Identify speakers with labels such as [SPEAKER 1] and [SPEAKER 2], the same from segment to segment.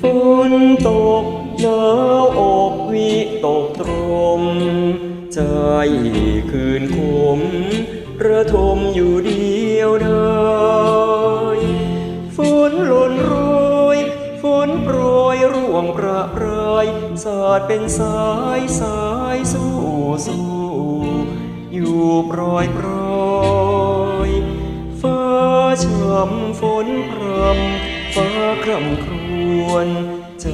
[SPEAKER 1] ฝนตกหนาวอกวิตกตรม ใจคืนคมระทมอยู่เดียวด สาดเป็นสายสายสู้สู้อยู่โปรยโปรยฟ้าช่ำฝนพรำฟ้าคร่ำครวญใจ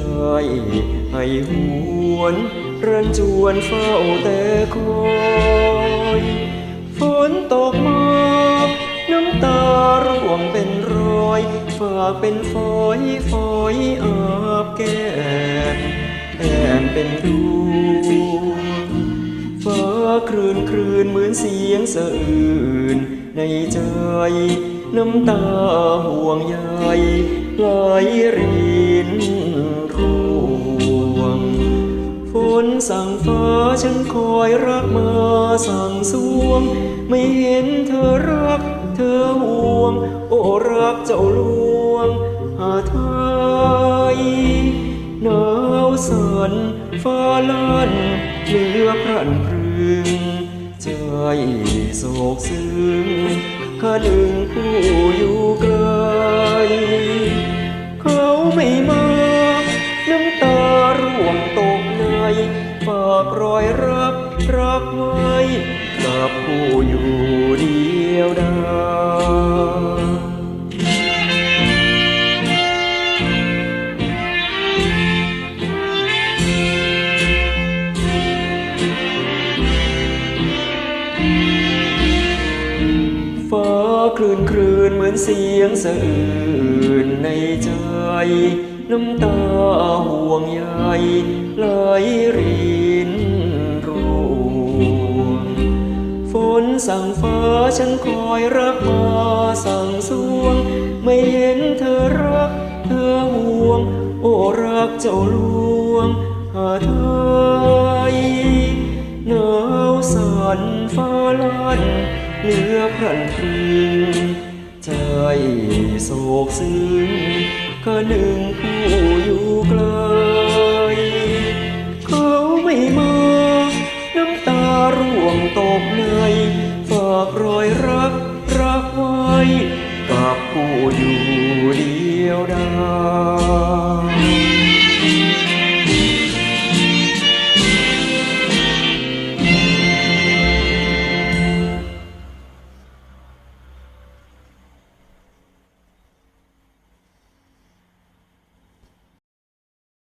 [SPEAKER 1] ให้หวนรันจวนเฝ้าแต่คอยฝนตกมาน้ำตาร่วงเป็นรอยฝากเป็นฝอยฝอยอาบแก้ม แก้มเป็นดวงฟ้าคลื่นคลื่นเหมือนเสียงสะอื่น ในใจ น้ำตาห่วงใยไหลรินร่วงฝนสั่งฟ้าฉันคอยรักมาสั่งสวง ไม่เห็นเธอรัก เธอห่วง โอ้รักเจ้าล ฟ้าลั่นเหลือพรันพรึงใจโศกซึ้งข้าหนึ่งผู้อยู่ไกลเขาไม่มาน้ำตาร่วงตกในฝากรอยรักรักไว้ คลื่นคลื่นเหมือนเสียงสะอื่นในใจ น้ำตาห่วงใยไหลรินร่วงฝนสั่งฟ้าฉันคอยรักมาสั่งสวง ไม่เห็นเธอรัก เธอห่วง โอ้รักเจ้าลวงหาไทย เหลือพรันพรึงใจโศกซึ้งก็หนึ่งผ